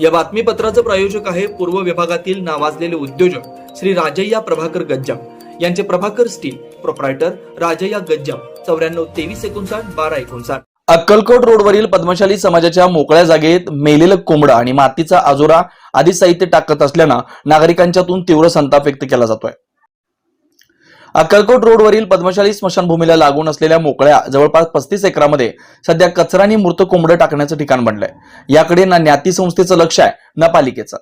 या बातमीपत्राचं प्रायोजक आहे पूर्व विभागातील नावाजलेले उद्योजक श्री राजय्या प्रभाकर गज्जाम. यांचे प्रभाकर स्टील प्रोप्रायटर राजय्या गज्जाम. चौऱ्याण्णव तेवीस एकोणसाठ बारा एकोणसाठ. अक्कलकोट रोडवरील पद्मशाली समाजाच्या मोकळ्या जागेत मेलेलं कोंबडं आणि मातीचा आजोरा आदी साहित्य टाकत असल्यानं नागरिकांच्यातून तीव्र संताप व्यक्त केला जातोय. अक्कलकोट रोडवरील पद्मशाली स्मशानभूमीला लागून असलेल्या मोकळ्या जवळपास पस्तीस एकरामध्ये सध्या कचरा आणि मृत कोंबडं टाकण्याचं ठिकाण बनलंय. याकडे ना ज्ञाती संस्थेचं लक्ष आहे ना पालिकेचं.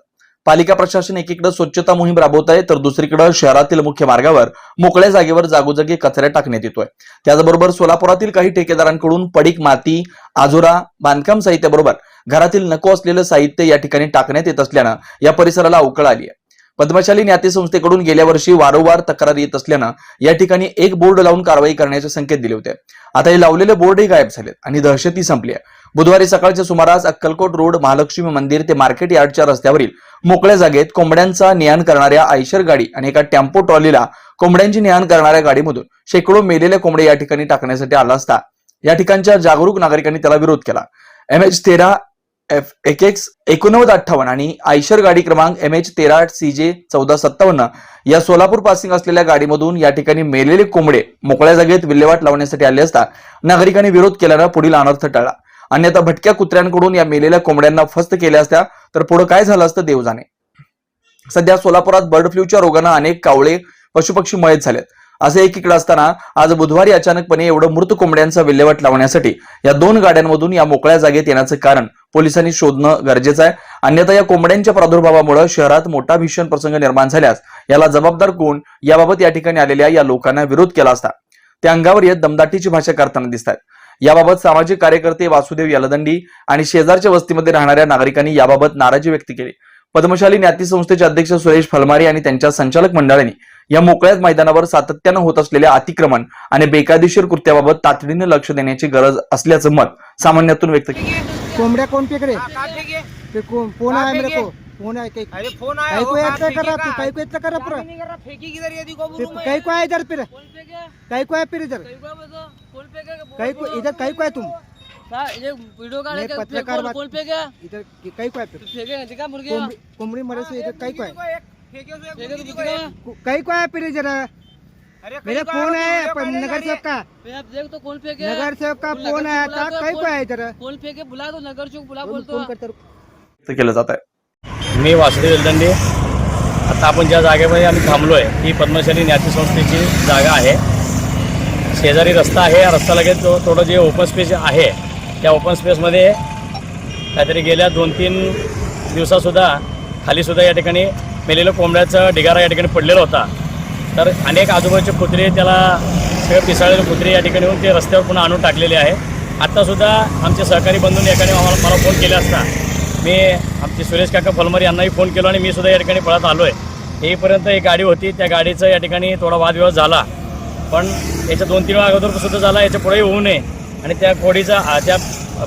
पालिका प्रशासन एकीकडे स्वच्छता मोहीम राबवत आहे तर दुसरीकडे शहरातील मुख्य मार्गावर मोकळ्या जागेवर जागोजागी कचरा टाकण्यात येतोय. त्याचबरोबर सोलापुरातील काही ठेकेदारांकडून पडीक माती आजोरा बांधकाम साहित्याबरोबर घरातील नको असलेलं साहित्य या ठिकाणी टाकण्यात येत असल्यानं या परिसराला अवकळ आली आहे. पद्मशाली ज्ञाती संस्थेकडून गेल्या वर्षी वारंवार तक्रार येत असल्यानं या ठिकाणी एक बोर्ड लावून कारवाई करण्याचे संकेत दिले होते. आता हे लावलेले बोर्डही गायब झालेत आणि दहशती संपली आहे. बुधवारी सकाळच्या सुमारास अक्कलकोट रोड महालक्ष्मी मंदिर ते मार्केट यार्डच्या रस्त्यावरील मोकळ्या जागेत कोंबड्यांचा नियान करणाऱ्या आयशर गाडी आणि एका टेम्पो ट्रॉलीला कोंबड्यांची नियान करणाऱ्या गाडीमधून शेकडो मेलेले कोंबडे या ठिकाणी टाकण्यासाठी आला असता. या ठिकाणच्या जागरूक नागरिकांनी त्याला विरोध केला. एम एच तेरा एफ एक एक्स एकोणनव्वद अठ्ठावन्न आणि आयशर गाडी क्रमांक एम एच तेरा सी जे चौदा सत्तावन्न या सोलापूर पासिंग असलेल्या गाडीमधून या ठिकाणी मेलेले कोंबडे मोकळ्या जागेत विल्हेवाट लावण्यासाठी आले असता नागरिकांनी विरोध केल्यानं पुढील अनर्थ टळला. अन्यथा भटक्या कुत्र्यांकडून या मेलेल्या कोंबड्यांना फस्त केल्या असत्या तर पुढे काय झालं असतं देव जाणे सध्या सोलापुरात बर्ड फ्लूच्या रोगानं अनेक कावळे पशुपक्षी मयत झालेत. असं एकीकडे असताना आज बुधवारी अचानकपणे एवढं मृत कोंबड्यांचा विल्हेवाट लावण्यासाठी या दोन गाड्यांमधून या मोकळ्या जागेत येण्याचं कारण पोलिसांनी शोधणं गरजेचं आहे. अन्यथा या कोंबड्यांच्या प्रादुर्भावामुळे शहरात मोठा भीषण प्रसंग निर्माण झाल्यास याला जबाबदार कोण याबाबत या ठिकाणी आलेल्या या लोकांना विरोध केला असता. त्या अंगावर येत दमदाटीची भाषा करताना दिसत आहेत. याबाबत सामाजिक कार्यकर्ते वासुदेव यलदंडी आणि शेजारच्या वस्तीमध्ये राहणाऱ्या नागरिकांनी याबाबत नाराजी व्यक्त केली. पद्मशाली ज्ञाती संस्थेचे अध्यक्ष सुरेश फलमारी आणि त्यांच्या संचालक मंडळाने या मोकळ्याच मैदानावर सातत्यानं होत असलेल्या अतिक्रमण आणि बेकायदेशीर कृत्याबाबत तातडीने लक्ष देण्याची गरज असल्याचं मत सामान्यातून व्यक्त केलं कोंबड्या कोण फेक रे हाँ, कहाँ फेंके? ते कोण फोन कहाँ आहे मेरे फेंके? को फोन आहे काही अरे फोन आया काही को होगा, याद फेंके करा तू का? काही को याद करा क्या पूरा भी नहीं कर रहा, फेंकी किधर ये देखो बोलूं मैं। काही को आहे इधर फिर कौन फेंके? काही को आहे फिर इधर कहीं को है बताओ, कौन फेंके? बोलो, काही को बोलो। इधर काही को आहे तुम हाँ, ये वीडियो का मैं लेके पत्रकार कौन- बात- कौन फेंके? इधर काही को आहे फिर फेंके नहीं, दिखा मुर्गे कोंबडी कोंबडी मरे से इधर काही को आहे दिखा। को- फिर इधर अरे मेरे फोन आया, है नगर सेवक का? है। आप देख तो कौन फेंके? नगर सेवक का फोन आता? दो, काही को कौन- आहे इधर कौन फेंके? बुला दो नगर चौक बुला बोलतो. केलं जात आहे. मी वासुदेव वेलदंडे आता आपण ज्या जागेमध्ये आम्ही थांबलो आहे ही पद्मशाली ज्ञाती संस्थेची जागा आहे. शेजारी रस्ता आहे या रस्ता लगेच तो थोडं जे ओपन स्पेस आहे त्या ओपन स्पेसमध्ये काहीतरी गेल्या दोन तीन दिवसासुद्धा खालीसुद्धा या ठिकाणी मेलेलं कोंबड्याचा ढिगारा या ठिकाणी पडलेला होता. तर अनेक आजूबाजूचे कुत्रे त्याला सगळे पिसाळलेले कुत्रे या ठिकाणी येऊन ते रस्त्यावर पुन्हा आणून टाकलेले आहे. आत्तासुद्धा आमचे सहकारी बंधूंनी एकाने आम्हाला मला फोन केला असता. मी आमचे सुरेश काका फलमर यांनाही फोन केला आणि मी सुद्धा या ठिकाणी पळत आलो आहे येईपर्यंत एक गाडी होती त्या गाडीचा या ठिकाणी थोडा वादविवाद झाला. पण याच्या दोन तीन वेळा अगोदरसुद्धा झाला याच्या पुढेही होऊ नये. आणि त्या कोडीचा त्या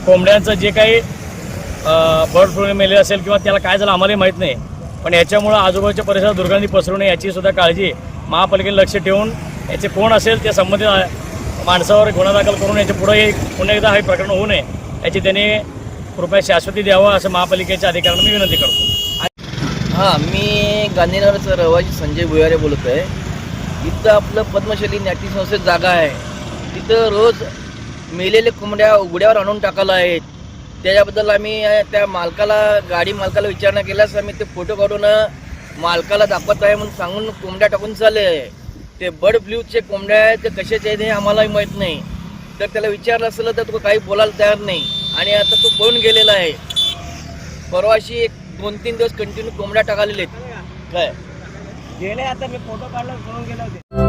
कोंबड्यांचं जे काही बर्ड फ्लू मेले असेल किंवा त्याला काय झालं आम्हालाही माहीत नाही. पण याच्यामुळं आजूबाजूच्या परिसरात दुर्गंधी पसरू नये याचीसुद्धा काळजी महापालिकेने लक्ष ठेवून याचे कोण असेल त्या संबंधित माणसावर गुन्हा दाखल करून याच्यापुढे पुन्हा एकदा हे प्रकरण होऊ नये याची त्यांनी कृपया शाश्वती द्यावं असं महापालिकेच्या अधिकाऱ्यांना मी विनंती करतो. हां मी गांधीनगरचा रहिवासी संजय भुयारे बोलत आहे इथं आपलं पद्मशैली नाट्यसंस्थेत जागा आहे. तिथं रोज मेलेले कोंबड्या उघड्यावर आणून टाकायला आहेत. त्याच्याबद्दल आम्ही त्या मालकाला गाडी मालकाला विचारणा केल्यास आम्ही ते फोटो काढून मालकाला दाखवत आहे म्हणून सांगून कोंबड्या टाकून चालले. ते बर्ड फ्लूचे कोंबड्या आहेत ते कशाचे आहेत हे आम्हालाही माहीत नाही. तर त्याला विचारलं असलं तर तो काही बोलायला तयार नाही. आणि आता तो पळून गेलेला आहे. परवाशी एक दोन तीन दिवस कंटिन्यू कोंबड्या टाकालेले आहेत. काय? गेले आता मी फोटो काढला पळून गेले होते.